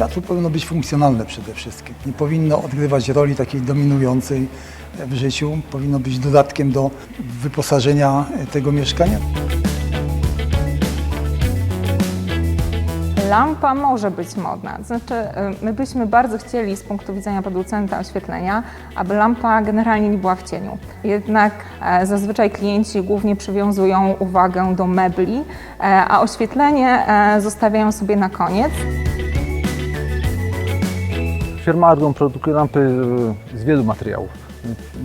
Światło powinno być funkcjonalne przede wszystkim. Nie powinno odgrywać roli takiej dominującej w życiu. Powinno być dodatkiem do wyposażenia tego mieszkania. Lampa może być modna. Znaczy, y, my byśmy bardzo chcieli z punktu widzenia producenta oświetlenia, aby lampa generalnie nie była w cieniu. Jednak e, zazwyczaj klienci głównie przywiązują uwagę do mebli, e, a oświetlenie e, zostawiają sobie na koniec. Firma Argon produkuje lampy e, z wielu materiałów.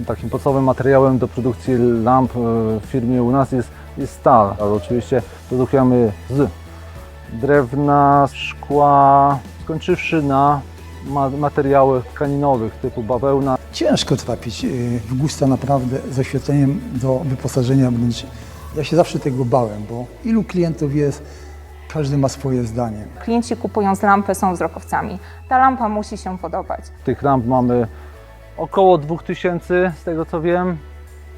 Takim podstawowym materiałem do produkcji lamp e, w firmie u nas jest, jest stal, ale oczywiście produkujemy z drewna, szkła, skończywszy na ma materiałach tkaninowych typu bawełna. Ciężko trafić y, w gusta naprawdę z oświetleniem do wyposażenia wnętrz. Ja się zawsze tego bałem, bo ilu klientów jest, każdy ma swoje zdanie. Klienci kupując lampę są wzrokowcami. Ta lampa musi się podobać. Tych lamp mamy około 2000 z tego co wiem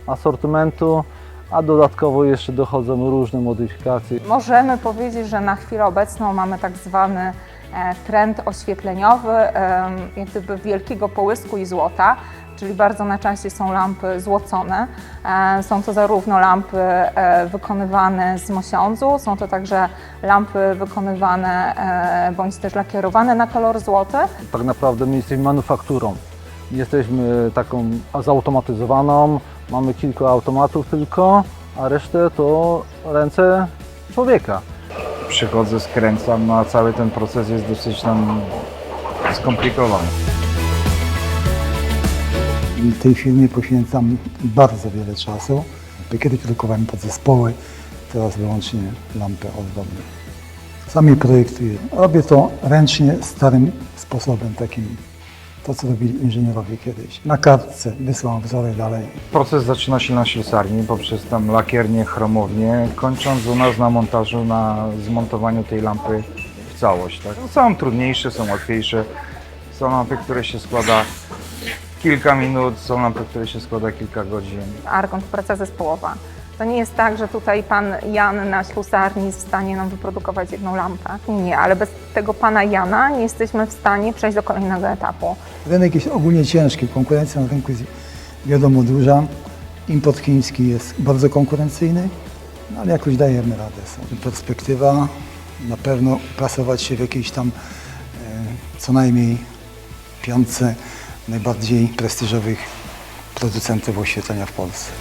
asortymentu, a dodatkowo jeszcze dochodzą różne modyfikacje. Możemy powiedzieć, że na chwilę obecną mamy tak zwany trend oświetleniowy, jak gdyby wielkiego połysku i złota, czyli bardzo na czasie są lampy złocone. E, Są to zarówno lampy e, wykonywane z mosiądzu, są to także lampy wykonywane e, bądź też lakierowane na kolor złoty. tak naprawdę my jesteśmy manufakturą. Jesteśmy taką zautomatyzowaną, mamy kilka automatów tylko, a resztę to ręce człowieka. Przychodzę, skręcam, no a cały ten proces jest dosyć tam skomplikowany. I tej firmie poświęcam bardzo wiele czasu. Kiedyś produkowałem podzespoły, teraz wyłącznie lampy ozdobne. Sam je projektuję. Robię to ręcznie, starym sposobem, takim to, co robili inżynierowie kiedyś. Na kartce wysyłam wzory dalej. Proces zaczyna się na ślusarni poprzez tam lakiernię, chromownię, kończąc u nas na montażu, na zmontowaniu tej lampy w całość. Tak? No, Są trudniejsze, są łatwiejsze. Są lampy, które się składa kilka minut, są lampy, które się składa kilka godzin. Argon to praca zespołowa. To nie jest tak, że tutaj pan Jan na ślusarni jest w stanie nam wyprodukować jedną lampę. Nie, ale bez tego pana Jana nie jesteśmy w stanie przejść do kolejnego etapu. Rynek jest ogólnie ciężki, konkurencja na rynku jest wiadomo duża. Import chiński jest bardzo konkurencyjny, no ale jakoś dajemy radę. Perspektywa na pewno plasować się w jakiejś tam e, co najmniej piątce najbardziej prestiżowych producentów oświetlenia w Polsce.